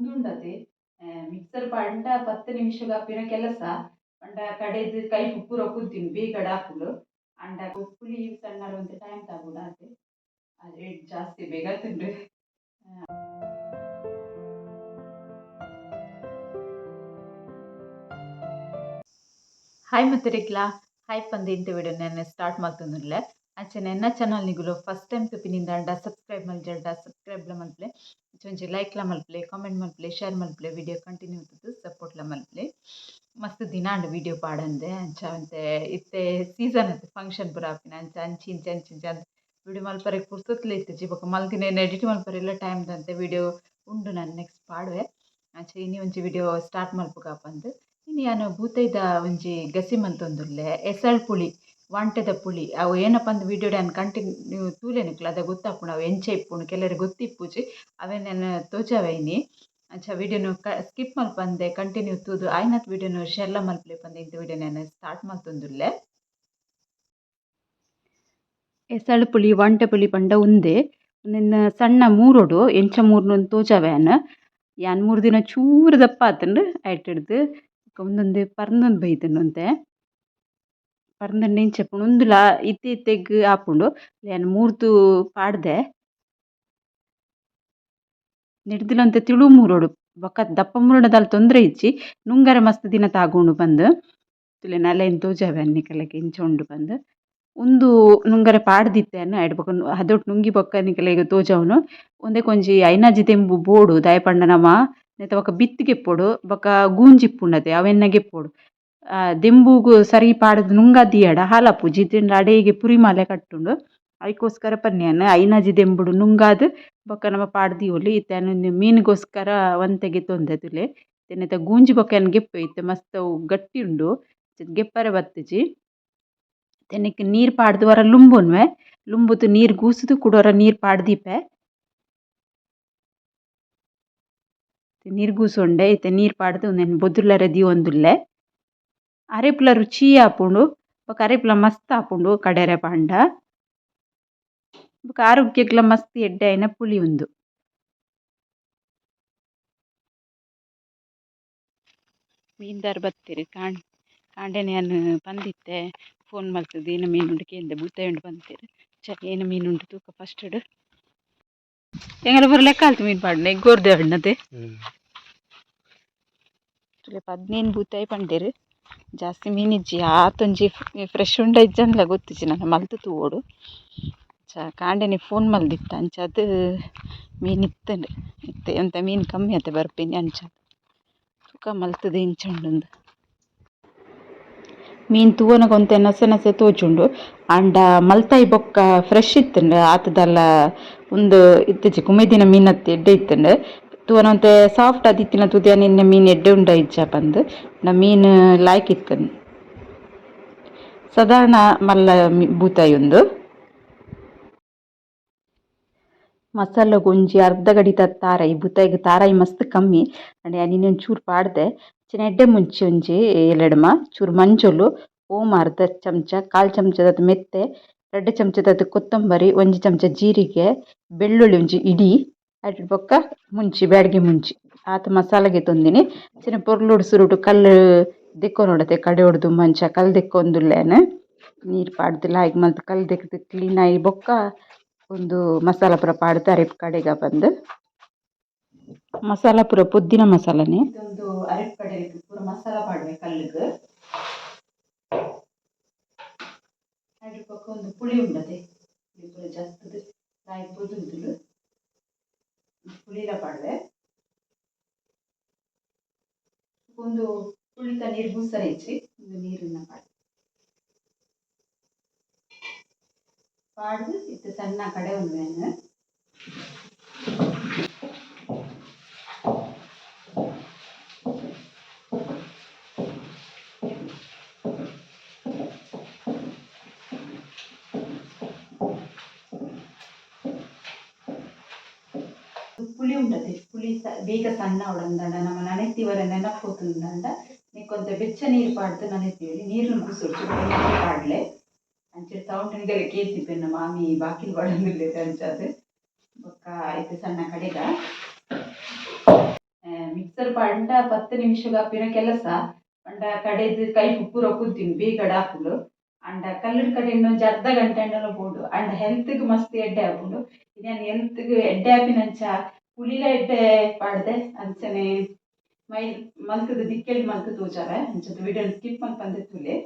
ಉಂದುಂಡತೆ mixer ಪಂಡ ಪತ್ತು ನಿಮಿಷಗ್ ಆಪಿನ ಕೆಲಸ, ಪಂಡ ಕಡೆದ್ ಕೈ ಪೂರ ಕುದ್ದಿನ ಬೇಗಡ ಆಪುಂಡು ಅಂಡ ಉಪ್ಪುಲಿ ಸಣ್ಣ ಒಂತೆ ಟೈಮ್ ತಗೊಂಡ ಆತೆ ಆದ್ರೆ ಜಾಸ್ತಿ ಬೇಗ ತಿಂಡು ಹಾಯ್ ಮತ್ತೆ ರೆಗ್ಲಾ ಹಾಯ್ ಪಂದು ಇಂತ ವಿಡಿಯೋ ನಾನು ಸ್ಟಾರ್ಟ್ ಮಾಡ್ತಂದುಲ್ಲೆ ಅಂಚನೆ ಎನ್ನ ಚಾನಲ್ ನಿಗುಲು ಫಸ್ಟ್ ಟೈಮ್ ಪಿಪಿನಿಂದ ಅಂಡ ಸಬ್ಸ್ಕ್ರೈಬ್ ಮಲ್ಜಡ್ಡ ಸಬ್ಸ್ಕ್ರೈಬ್ಲ ಮಲ್ಪಲೆ ಲೈಕ್ ಲ ಮಲ್ಪಲೆ ಕಾಮೆಂಟ್ ಮಲ್ಪಲೆ ಶೇರ್ ಮಲ್ಪಲೆ ವಿಡಿಯೋ ಕಂಟಿನ್ಯೂ ತುದು ಸಪೋರ್ಟ್ ಲ ಮಲ್ಪಲೆ ಮಸ್ತ್ ದಿನ ಅಂಡ್ ವಿಡಿಯೋ ಪಾಡಂದೆ. ಅಂಚ ಅಂತೆ, ಇತ್ತೆ ಸೀಸನ್ ಇತ್ತು ಫಂಕ್ಷನ್ ಪೂರ ಆಪಿನ. ಅಂಚ ಅಂಚಿ ಇಂಚ ಅಂಚಿ ಇಂಚ ವೀಡಿಯೊ ವಿಡಿಯೋ ಮಲ್ಪರೆ ಪುರ್ಸೊತ್ಲೆ ಇತ್ತಿಜಿ ಬೊಕ ಮಲ್ತಿನ ಎಡಿಟ್ ಮಲ್ಪರೆ ಎಲ್ಲ ಟೈಮ್ ದಂತೆ ವಿಡಿಯೋ ಉಂಡು ನಾನು ನೆಕ್ಸ್ಟ್ ಪಾಡುವೆ. ಅಂಚ ಇನ್ನಿ ಒಂಚಿ ವಿಡಿಯೋ ಸ್ಟಾರ್ಟ್ ಮಲ್ಪುಗ ಆಪಂದ್ ಇನಿ ಯಾನು ಬೂತೈದ ಒಂಜಿ ಗಸಿ ಮಂತೊಂದುಲ್ಲೆ ಎಸಳ್ ಪುಳಿ ವಾಂಟೆದ ಪುಳಿ ಅವು ಏನಪ್ಪ ಅಂದ್ ವಿಡಿಯೋ ನಾನು ಕಂಟಿನ್ಯೂ ತೂಲೆನಿಕ್ಲ ಅದ ಗೊತ್ತಾಪುಂಡು ಅವು ಎಂಚ ಇಪ್ಪುಂಡು ಕೆಲರಿಗೆ ಗೊತ್ತಿಪ್ಪುಜಿ ಅವೇ ನಾನು ತೋಜಾವೈನಿ. ಅಂಚ ವಿಡಿಯೋನು ಕ ಸ್ಕಿಪ್ ಮಲ್ಪಂದೆ ಕಂಟಿನ್ಯೂ ತೂದು ಆಯ್ನತ್ ವಿಡಿಯೋನು ಶೆರ್ಲ ಮಲ್ಪಲೆ ಪಂದೆ ಇಂಥ ವಿಡಿಯೋ ನಾನು ಸ್ಟಾರ್ಟ್ ಮಲ್ತೊಂದುಲ್ಲೆ ಎಸಳು ಪುಳಿ, ವಂಟೆ ಪುಳಿ ಪಂಡ ಉಂದೆ. ನಿನ್ನ ಸಣ್ಣ ಮೂರೊಡು, ಎಂಚ ಮೂರ್ನೊಂದು ತೋಜಾವ್ಯಾನ್ ಯಾನ್ ಮೂರು ದಿನ ಚೂರು ದಪ್ಪ ಆತುಂಡು ಐಟ್ ಹಿಡ್ದು, ಒಂದೊಂದು ಪರ್ನೊಂದು ಬೈತುಂಡು ಇಂಚ ಇಪ್ಪುಂಡು ಉಂದುಲ ಇತ್ತೆ ಇತ್ತೆಗ್ ಆಪುಂಡು ಯಾನ್ ಮೂರ್ದು ಪಾಡ್ದೆ. ನಿಡ್ದಿಲೊಂತೆ ತಿಳು ಮೂರೋಡು. ಬೊಕ ದಪ್ಪ ಮೂರೊಡ ದಾಲ ತೊಂದ್ರೆ ಇಜ್ಜಿ ನುಂಗರೆ ಮಸ್ತ್ ದಿನ ತಾಗುಂಡು ಪಂದ್ ತುಲೆ ನಲೆನ್ ತೋಜಾವೆ ನಿಕಲೆಗ್ ಇಂಚ ಉಂಡು ಪಂದ್ ಉಂದು ನುಂಗರೆ ಪಾಡ್ದಿತ್ತೆನ್ ಅನ್ನು ಬೊಕ. ಹದೊಟ್ ನುಂಗಿ ಬೊಕ್ಕ ನಿಕಲೆಗ್ ತೋಜಾವುನು. ಉಂದೆಕೊಂಜಿ ಐನಾಜಿ ತೆಂಬು ಬೋಡು ದಾಯೆ ಪಂಡ ನಮ ನೆತ್ತ ಬೊಕ ಬಿತ್ತಿಗೆಪ್ಪೊಡು ಬೊಕ ಗೂಂಜಿಪ್ಪುಂಡತೆ ಅವೆನ್ನ ಗೆಪ್ಪೊಡು ದೆಂಬುಗು ಸರಿ ಪಾಡ್ದ್ ನುಂಗದಿಯಡ ಹಾಲಪ್ಪು ಇಜ್ಜಿಂಡ ಅಡೆಗೆ ಪುರಿ ಮಾಲೆ ಕಟ್ಟುಂಡು. ಐಕೋಸ್ಕರ ಪನ್ಯಾನ್ ಐನಜಿ ದೆಂಬುಡು ನುಂಗಾದ್ ಬೊಕ ನಮ ಪಾಡ್ ದಿವೊಲಿ ಇತ್ತೆನ್ ಮೀನುಗೋಸ್ಕರ ಒಂತೆಗೆ ತೊಂದೆ ತುಲೆ ನೆತ್ತ ಗೂಂಜಿ ಬೊಕ ಎನ್ನ ಗೆಪ್ಪೆ ಇತ್ತೆ. ಮಸ್ತ್ ಗಟ್ಟಿ ಉಂಡು ಗೆಪ್ಪರೆ ಬತ್ತುಜಿ. ತೆನೆಕ್ ನೀರ್ ಪಾಡ್ದ್ ವರ ಲುಂಬುನ್ವೆ. ಲುಂಬುದ್ ನೀರ್ ಗೂಸುದು ಕುಡೊರ ನೀರ್ ಪಾಡ್ದೀಪೆ. ನೀರ್ ಗೂಸೊಂಡೆ. ಇತ್ತೆ ನೀರ್ ಪಾಡ್ದ್ ಉಂದೆನ್ ಬೊದುರ್ಲರೆ ದಿವೊಂದುಲ್ಲೆ ಅರೆಪ್ಲ ರುಚಿ ಆಪುಂಡು ಬೊಕ ಅರೆಪ್ಲ ಮಸ್ತ್ ಆಪುಂಡು ಕಡೆರೆ ಪಾಂಡ. ಬೊಕ ಆರೋಗ್ಯಗ್ಲ ಮಸ್ತ್ ಎಡ್ಡೆ ಆಯಿನ ಪುಳಿ ಉಂದು. ಮೀನ್ದಾರ್ ಬತ್ತೆರ್ ಕಾಂಡೆ ಕಾಂಡೆನೆ ಅನ್ನು ಪಂದಿತ್ತೆ ಫೋನ್ ಮಲ್ತುದು ಏನ ಮೀನ್ ಉಂಡು ಉಂಡು ಪಂದೆರ್ ಛ ಏನ ಮೀನ್ ಉಂಡು ತೂಕ ಫಸ್ಟ್ಡ್ ಎಂಗಲ ಬರ ಲೆಕ್ಕ ಆಲ್ತು ಮೀನ್ ಪಾಡ್ನೆ ಗೋರ್ದೆ ಹಣ್ಣದೆ? ತುಲೆ ಪದ್ನೇನ್ ಬೂತಾಯಿ ಪಂಡೆರ್. ಜಾಸ್ತಿ ಮೀನಿಜ್ಜಿ ಆತೊಂಜಿ ಫ್ರೆಶ್ ಉಂಡ ಇಜ್ಜಂದ್ಲ ಗೊತ್ತಿಜ್ಜಿ ನನ್ನ ಮಲ್ತ್ ತೂವೊಡು ಚ ಕಾಂಡೆನೆ ಫೋನ್ ಮಲ್ದಿತ್ತ, ಅಂಚಾದ್ ಮೀನ್ ಇತ್ತಂಡ್ ಇತ್ತೆ, ಎಂತ ಮೀನ್ ಕಮ್ಮಿ ಆತೆ ಬರ್ಪಿನಿ ಅಂಚಾದ್ ಸುಖ ಮಲ್ತುದು ಇಂಚ ಉಂಡುಂದು ಮೀನ್ ತೂವನಗ ಒಂತೆ ನಸೆ ನಸೆ ತೋಜುಂಡು ಆಂಡ ಮಲ್ತಾಯಿ ಬೊಕ್ಕ ಫ್ರೆಶ್ ಇತ್ತುಂಡು, ಆತದಲ್ಲ ಉಂದು ಇತ್ತೀಚೆ ಕುಮೆದಿನ ಮೀನತ್ತೆ ಎಡ್ಡೆ ಇತ್ತುಂಡು. ತೂವನ ಒಂತೆ ಸಾಫ್ಟ್ ಆದಿತ್ತಿನ ತುದಿಯ ನಿನ್ನೆ ಮೀನ್ ಎಡ್ಡೆ ಉಂಡ ಇಜ್ಜ ಪಂದ್ ನಾ ಮೀನ್ ಲಾಯ್ಕ್ ಇತ್ತನ್. ಸಾಧಾರಣ ಮಲ್ಲ ಬೂತಾಯಿ ಉಂದು ಮಸಾಲಗ್ ಒಂಜಿ ಅರ್ಧ ಗಡಿತ ತಾರಾಯಿ ಬೂತಾಯಿಗ್ ತಾರಾಯಿ ಮಸ್ತ್ ಕಮ್ಮಿ. ಆಂಡ ಯಾನ್ ಇನ್ನೊಂದು ಚೂರು ಪಾಡ್ದೆ. ಅಂಚನೆ ಎಡ್ಡೆ ಮುಂಚಿ ಒಂಜಿ ಏಲೆಡ್ಮ ಚೂರು ಮಂಜೊಲು, ಓಮ್ ಅರ್ಧ ಚಮಚ, ಕಾಲ್ ಚಮಚದ ಮೆತ್ತೆ ಎರಡು ಚಮಚದ ಕೊತ್ತಂಬರಿ, ಒಂಜಿ ಚಮಚ ಜೀರಿಗೆ, ಬೆಳ್ಳುಳ್ಳಿ ಒಂಜಿ ಇಡಿ. ಐಟ್ ಬೊಕ್ಕ ಮುಂಚಿ, ಬ್ಯಾಡ್ಗೆ ಮುಂಚಿ. ಆತ ಮಸಾಲೆಗೆ ತೊಂದಿನಿ. ಚಿನ್ನ ಪೊರ್ಲುಡು ಸುರುಟು ಕಲ್ಲ್ ಕಡೆ ಕಡೆಯೊಡು ಮಂಚ, ಕಲ್ಲ್ ದೆಕ್ಕೊಂದುಲ್ಲೆನ್ ನೀರ್ ಪಾಡ್ದ್ ಲಾಯ್ಕ್ ಮಲ್ತ್ ಕಲ್ಲ್ ಕ್ಲೀನ್ ಆಯಿ ಬೊಕ್ಕ ಒಂದು ಮಸಾಲ ಪುರ ಪಾಡ್ತಾರೆ ಕಡೆಗ ಪಂದ್ ಮಸಾಲ ಪುರ ಪುದ್ದಿನ ಮಸಾಲನೆ. ಇದೊಂದು ಅರೆಪ್ ಕಡೆ ಮಸಾಲ ಪಾಡ್ವೆ ಕಲ್ಲಿಗೆ. ಬೊಕ ಒಂದು ಪುಳಿ ಉಂಡತೆ. ಜಾಸ್ತಿ ಬೊದುಂದುಲು ಪುಳಿಲ ಪಾಡ್ವೆ ಒಂದು ಕುಳಿತ ನೀರು ಬೂಸರೆ ಇಜ್ಜಿ ಒಂದು ನೀರಿನ ಪಾಡ್ವೆ ಪಾಡ್ದ್ ಇತ್ತೆ ಸಣ್ಣ ಕಡೆ ಉಂಡ್ವೆನ್ ಪುಳಿ ಉಂಡತೆ ಪುಳಿ ಬೇಗ ಸಣ್ಣ ಅವಳಂದಾಂಡ ನಮ ನನೆತಿವರ ನೆನಪೋತುಂಡಾಂಡ ಕೊಂಚ ಬೆಚ್ಚ ನೀರು ಪಾಡ್ದ್ ನನೆತಿವೆರ್ ನೀರುನು ಬುಸೊಡು ಪಾಡ್ಲೆ. ಅಂಚೆ ತೌಂಡನಿಗೆಲ ಕೇತಿಪ್ಪೆನ್ ಮಾಮಿ ಬಾಕಿಲ್ ಬಡೊಂದುಲ್ಲೆರ್ ಅಂಚಾದ್ ಬೊಕ್ಕ ಐತೆ ಸಣ್ಣ ಕಡೆದ ಮಿಕ್ಸರ್ ಪಂಡ ಪತ್ತು ನಿಮಿಷ ಆಪಿನ ಕೆಲಸ. ಪಂಡ ಕಡೆದು ಕೈ ಉಪ್ಪು ಕುದ್ದಿನ ಬೇಗಡ ಹಾಕುಡು ಅಂಡ ಕಲ್ಲಡ್ ಕಡೆ ಇನ್ನೊಂದು ಅರ್ಧ ಗಂಟೆ ಅಂಡಲ ಬೋಡು ಅಂಡ ಹೆಲ್ತ್ಗ್ ಮಸ್ತ್ ಎಡ್ಡೆ ಆಪುಂಡು ಇಂದೆನ್ ಹೆಲ್ತ್ ಗ್ ಎಡ್ಡೆ ಆಪಿನಂಚ ಪುಲಿಲ ಎಡ್ಡೆ ಪಾಡ್ದೆ ಅಂಚನೆ ಮೈ ಮಲ್ತದ ದಿಕ್ಕೆಡ್ ಮಲ್ತು ತೋಜಾರೆ ಅಂಚದ ವಿಡಿಯೋ ಸ್ಕಿಪ್ ಮಲ್ಪಂದೆ ತುಲೆ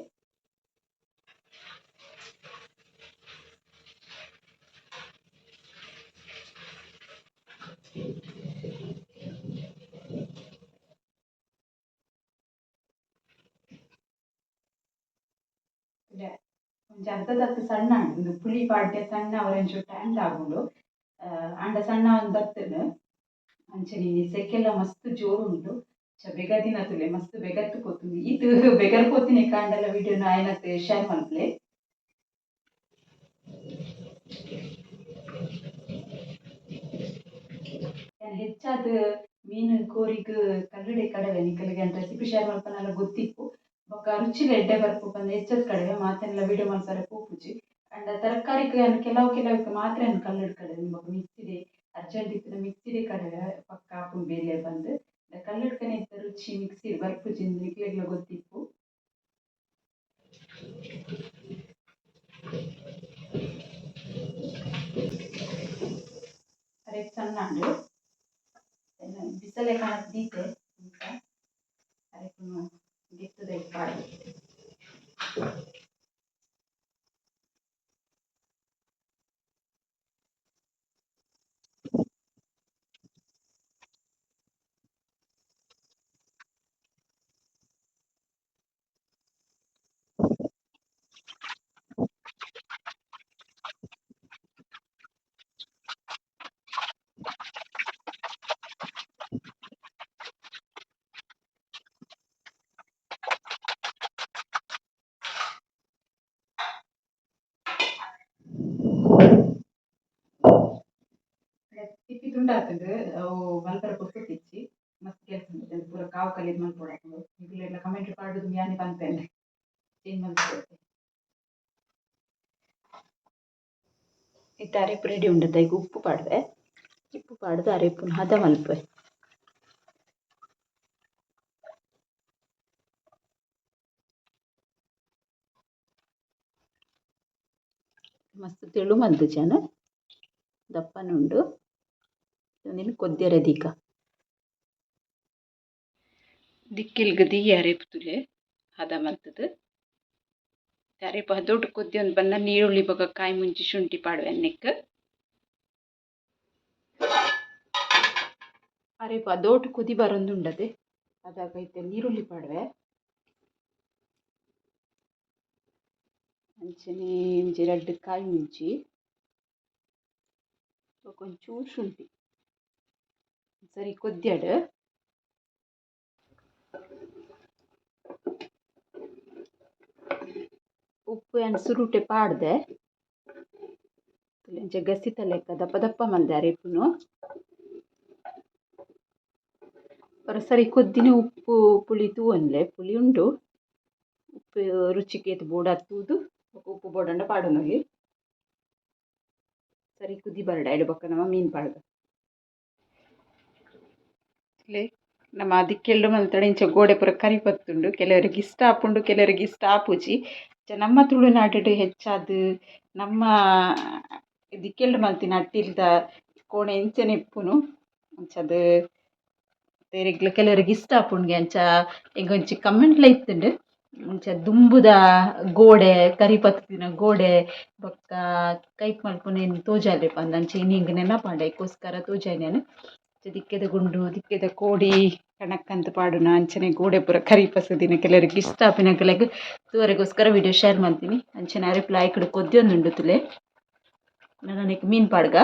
ಒಂಜಿ ಅರ್ಧದತ್ತು ಸಣ್ಣ ಉಂಡು ಪುಳಿ ಪಾಡ್ಡೆ ಸಣ್ಣ ಅವರೆಂಚು ಟ್ಯಾಂಡ್ ಆಗುಂಡು ಆಂಡ ಸಣ್ಣ ಒಂದು ಬತ್ತುಂಡು ಅಂಚನೆ ಸೆಕೆಲ್ಲ ಮಸ್ತ್ ಜೋರು ಉಂಡು ಚ ಬೆಗದಿನ ತುಲೆ, ಮಸ್ತ್ ಬೆಗತ್ತು ಪೋತುಂಡು ಇದು ಬೆಗರ್ ಕೊತ್ತಿನ ಕಾಂಡಲ ವಿಡಿಯೋನ ಆಯ್ನತ್ ಶೇರ್ ಮಲ್ಪಲೆ ಹೆಚ್ಚಾದ ಮೀನು ಕೋರಿಗ್ ಕಲ್ಲಡೆ ಕಡವೆ ನಿಕಲ್ಗೆ ಅಂತ ರೆಸಿಪಿ ಶೇರ್ ಮಲ್ಪನಲ್ಲ ಗೊತ್ತಿಪ್ಪು ಬೊಕ್ಕ ರುಚಿಲ ಎಡ್ಡೆ ಬರ್ಪು ಪಂದ್ ಹೆಚ್ಚದ ಕಡವೆ, ಮಾತನೆಲ್ಲ ವಿಡಿಯೋ ಮಾಡ್ತಾರೆ ಪೋಪುಜಿ ಅಂಡ್ ತರಕಾರಿ ಕೆಲವು ಕೆಲವು ಮಾತ್ರ ಕಲ್ಲಡ್ ಕಡವೆ ಬೊಕ ಇತ್ತಿನ ಮಿಕ್ಸಿಡೆ ಕಡವೆ ಪಕ್ಕ ಆಪುಂಡು ಬೇಲೆ ಬಂದ್ ಕಲ್ಲಡ್ ಕನೆ ಇತ್ತ ರುಚಿ ಮಿಕ್ಸಿ ಬರ್ಪುಜಿಂದ್ ನಿಕ್ಲೆಗ್ಲ ಗೊತ್ತಿಪ್ಪು ಅರೆ ಸಣ್ಣ ಬಿಸಲೆ ಕಾಣಕ್ ದೀತೆ ಗೆತ್ತದ ಪಾಡು ತಿಪ್ಪಿ ಅವು ಮಲ್ಪರೆ ತಿಚ್ಚಿ ಮಸ್ತ್ ಕೆಲಸ ಪೂರ ಕಾವು ಕಲಿದ್ ಮಲ್ಪೊಡಾಪುಂಡು ಈಗಲೆಲ್ಲ ಕಮೆಂಟ್ ಪಾಡುದು ಯಾನಿ ಬಂತೇನೆ ಚೇಂಜ್ ಮಲ್ಪೊಡು ಇತ್ತೆ ಅರೆಪು ರೆಡಿ ಉಂಡು ಈಗ ಉಪ್ಪು ಪಾಡ್ದೆ. ಉಪ್ಪು ಪಾಡ್ದು ಅರೆಪುನ ಹದ ಮಲ್ಪುವೆ. ಮಸ್ತ್ ತೆಳು ಮಲ್ತುಜೆನ್ ದಪ್ಪನುಂಡು. ಒಂದಿನ ಕೊದ್ಯರೆ ದಿಕ್ಕ ದಿಕ್ಕಿಲ್ಗ್ ದಿ ಅರೆಪ್ ತುಲೆ ಹದ ಮಲ್ತುದು ದೊಡ್ಡ ಕೊದ್ದಿ ಒಂದು ಬಂದ ನೀರುಳ್ಳಿ ಬಗ ಕಾಯಿ ಮುಂಚಿ ಶುಂಠಿ ಪಾಡುವೆ ಅರೆ ಅರೆಪ್ ದೊಡ್ಡ ಕುದಿ ಬರೊಂದುಂಡದೆ ಅದಾಗ ಐತೆ ನೀರುಳ್ಳಿ ಪಾಡುವೆ. ಅಂಚನೆ ಇಂಜಿ ಕಾಯಿ ಮುಂಚಿ ಬೊಕೊಂಚೂರು ಶುಂಠಿ. ಸರಿ, ಕೊದ್ಯಡ್. ಉಪ್ಪು ಆ್ಯಂಡ್ ಸುರುಟೆ ಪಾಡ್ದೆ. ಇಂಚ ಗಸಿತ ಲೆಕ್ಕ ದಪ್ಪ ದಪ್ಪ ಮಲ್ದೆ ರೇಪುನು ಒರ ಸರಿ, ಕೊದ್ದಿನ ಉಪ್ಪು ಪುಳಿ ತೂವನ್ಲೆ. ಪುಳಿ ಉಂಡು. ಉಪ್ಪು ರುಚಿಗೆ ಏತ್ ಬೋಡ ತೂದು. ಉಪ್ಪು ಬೋಡಂಡ ಪಾಡೊನೊಲಿ ಸರಿ, ಕುದಿ ಬರಡ, ಎಡ್ ಬೊಕ್ಕ ನಮ ಮೀನ್ ಪಾಡ್ದ. ಇಲ್ಲೇ ನಮ್ಮ ದಿಕ್ಕೆಲ್ಡು ಮಲ್ತಡೆ ಇಂಚ ಗೋಡೆ ಪೂರ ಕರಿ ಪತ್ತುಂಡು ಕೆಲವರಿಗೆ ಇಷ್ಟ ಆಪುಂಡು, ಕೆಲವರಿಗೆ ಇಷ್ಟ ಆಪುಜಿ. ಇಂಚ ನಮ್ಮ ತುಳುನಾಡು ಹೆಚ್ಚಾದ್, ನಮ್ಮ ದಿಕ್ಕೆಲ್ಡು ಮಲ್ತಿನ ಅಟ್ಟಿಲ್ದ ಕೋಣೆ ಇಂಚನೆ ಇಪ್ಪುನು ಅಂಚದ್ ಬೇರೆಗ್ಲ ಕೆಲವರಿಗೆ ಇಷ್ಟ ಆಪುಣ್ಗೆ, ಅಂಚ ಕಮೆಂಟ್ ಕಮೆಂಟ್ಲ ಇತ್ತುಂಡು. ಮುಂಚೆ ದುಂಬುದ ಗೋಡೆ ಕರಿ ಪತ್ತಿನ ಗೋಡೆ, ಬೊಕ್ಕ ಕೈಪ್ ಮಲ್ಪುನೆನ್ ತೋಜಾಲೆ ಪಂದ್ ಅಂಚ ಇನಿಂಗ್ ನೆನಪಾಂಡ ಐಕೋಸ್ಕರ ತೋಜಾಯಿನೇನು. ದಿಕ್ಕೆದ ಗುಂಡು ದಿಕ್ಕೆದ ಕೋಡಿ ಕಣಕ್ಕಂತ್ ಪಾಡುನ ಅಂಚನೆ ಗೋಡೆ ಪೂರ ಕರಿ ಪಸದಿನ ಕೆಲವರಿಗೆ ಇಷ್ಟ ಆಪಿನಕುಲೆಗ್ ತೂವರೆಗೋಸ್ಕರ ವಿಡಿಯೋ ಶೇರ್ ಮಲ್ತೀನಿ ಅಂಚನೆ ಅರೆಪ್ಲ ಐಕುಡು ಕೊದ್ಯೊಂದುಂಡು ತುಲೆ ನನಕ್ ಮೀನ್ ಪಾಡ್ಗ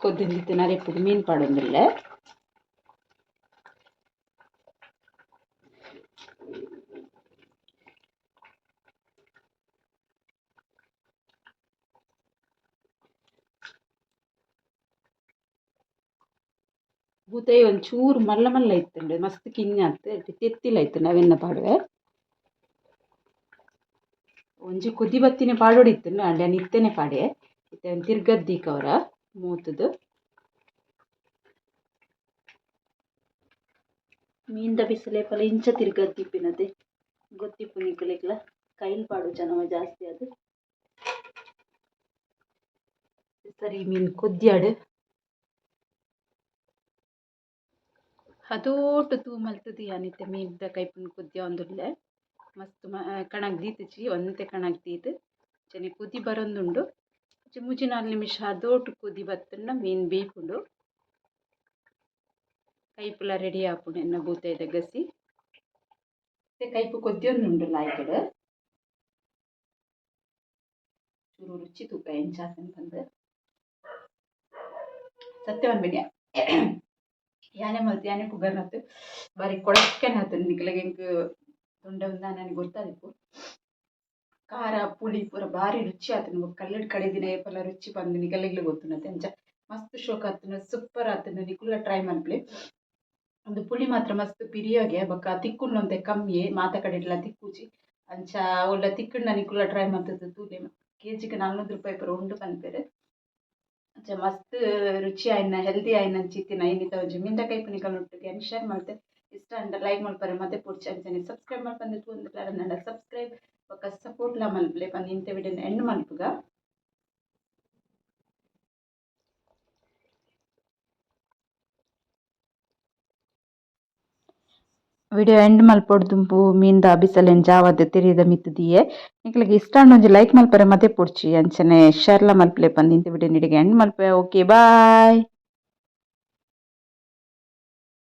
ಕೊದ್ದಿಂದಿತ್ತಿನ ಅರೆಪುಡು ಮೀನ್ ಪಾಡೊಂದುಲ್ಲೆ ಬೂತೆ ಒಂಚೂರು ಮಲ್ಲ ಮಲ್ಲ ಇತ್ತಂಡು ಮಸ್ತ್ ಕಿಂಜಾತ್ ತೆತ್ತಿಲ ಇತ್ತು ಅವೆನ್ನ ಪಾಡುವೆ. ಒಂಜಿ ಕುದಿ ಬತ್ತಿನ ಪಾಡೋಡಿತ್ತು ಅಂಡೆ ನಿತ್ತೆನೆ ಪಾಡೆ. ಇತ್ತೆ ತಿರ್ಗದ್ದೀಕ ಅವರ ಮೂತದು. ಮೀನ್ದ ಬಿಸಿಲೆ ಪಲ ಇಂಚ ತಿರ್ಗದ್ದಿಪ್ಪಿನದೆ ಗೊತ್ತಿಪ್ಪು ನಿಕ್ಕಲಿಕ್ಲ ಕೈಲ್ ಪಾಡು ಜನವ ಜಾಸ್ತಿ ಅದು ಸರಿ ಮೀನ್ ಕೊದ್ಯಾಡು. ಹದೋಟು ತೂ ಮಲ್ತದಿ ಅನಿತೆ ಮೀದ ಕೈಪುನ್ ಕುದ್ಯ ಒಂದುಲ್ಲೆ. ಮಸ್ತ್ ಮ ಕಣಕ್ ದೀತಿಜಿ ಒಂತೆ ಕಣಕ್ ದೀತ್ ಚೆನ್ನಿ ಕುದಿ ಬರೊಂದುಂಡು. ಮೂಜಿ ನಾಲ್ ನಿಮಿಷ ಹದೋಟು ಕುದಿ ಬತ್ತುಂಡ ಮೀನ್ ಬೀಪುಂಡು. ಕೈಪುಲ ರೆಡಿ ಆಪುಂಡು ಎನ್ನ ಬೂತೆದ ಗಸಿ. ಕೈಪು ಕೊದ್ಯೊಂದುಂಡು ಲಾಯ್ಕಡ್. ಚೂರು ರುಚಿ ತೂಕ ಎಂಚಾತನ್ ಬಂದು ಸತ್ಯವನ್ ಬಿಡಿ ಯಾನೆ ಮಲ್ತು ಯಾನೆ ಪುಗರ್ನತ್ತು ಬಾರಿ ಕೊಡಕ್ಕೇನೆ ಹತ್ತು ನಿಕ್ಲಗೆ ಎಂಕ್ ತೊಂಡೆ ಉಂದ ನನಗೆ ಗೊತ್ತಾದಿಪ್ಪು ಖಾರ ಪುಳಿ ಪೂರ ಬಾರಿ ರುಚಿ ಆತನು ಕಲ್ಲಡ್ ಕಡೆ ದಿನ ಏಪಲ್ಲ ರುಚಿ ಬಂದು ನಿಗಲಿಗ್ಲಿ ಗೊತ್ತುನತ್ತೆ ಅಂಚ ಮಸ್ತ್ ಶೋಕ ಆತನ ಸೂಪರ್ ಆತನ ನಿಕುಲ ಟ್ರೈ ಮನ್ಪ್ಲೆ ಒಂದು ಪುಳಿ ಮಾತ್ರ ಮಸ್ತ್ ಪಿರಿಯೋಗೆ ಬಕ್ಕ ತಿಕ್ಕುಂಡೊಂತೆ ಕಮ್ಮಿ, ಮಾತ ಕಡೆಡ್ಲ ತಿಕ್ಕುಚಿ. ಅಂಚ ಒಳ್ಳೆ ತಿಕ್ಕುಂಡ ನಿಕುಲ ಟ್ರೈ ಮಂತದ್ದು ತೂಲೆ ಕೆಜಿಗೆ ನಾಲ್ನೂರು ರೂಪಾಯಿ ಪೂರ ಉಂಡು ಅಂಚ ಮಸ್ತ್ ರುಚಿ ಆಯ್ನ ಹೆಲ್ದಿ ಆಯ್ನ ಅಂಚಿತ್ತಿನ ಐನಿತ ಒಂಜಿ ಮಿಂದ ಪುನಿಕಲ್ ನೋಡ್ತೀವಿ ಶೇರ್ ಮಾಡ್ತೆ. ಇಷ್ಟ ಅಂಡ ಲೈಕ್ ಮಲ್ಪರೆ ಮತ್ತೆ ಪುಡ್ಚಿ ಅಂತಾನೆ ಸಬ್ಸ್ಕ್ರೈಬ್ ಮಲ್ಪಂದು ಒಂದು ಸಬ್ಸ್ಕ್ರೈಬ್ ಪಕ್ಕ ಸಪೋರ್ಟ್ ಲ ಮಲ್ಪಲೆ ಬಂದು ಇಂಥ ವಿಡಿಯೋನ ಎಂಡ್ ಮಲ್ಪುಗ ವಿಡಿಯೋ ಎಂಡ್ ಮಲ್ಪೊಡ್ದುಂಪು ಮೀನ್ದ ಬಿಸಲೆನ್ ಜಾವದ ತಿರಿದ ಮಿತ್ತುದಿಯೆ. ನಿಕ್ಲಿಗೆ ಇಷ್ಟ ಒಂಜಿ ಲೈಕ್ ಮಲ್ಪರೆ ಮತ್ತೆ ಪುಡ್ಚಿ ಅಂಚನೆ ಶೇರ್ಲ ಮಲ್ಪಲೆ ಪಂದ್ ವಿಡಿಯೋ ನಿಡಿಗೆ. ಎಂಡ್ ಮಲ್ಪೆ ಓಕೆ ಬಾಯ್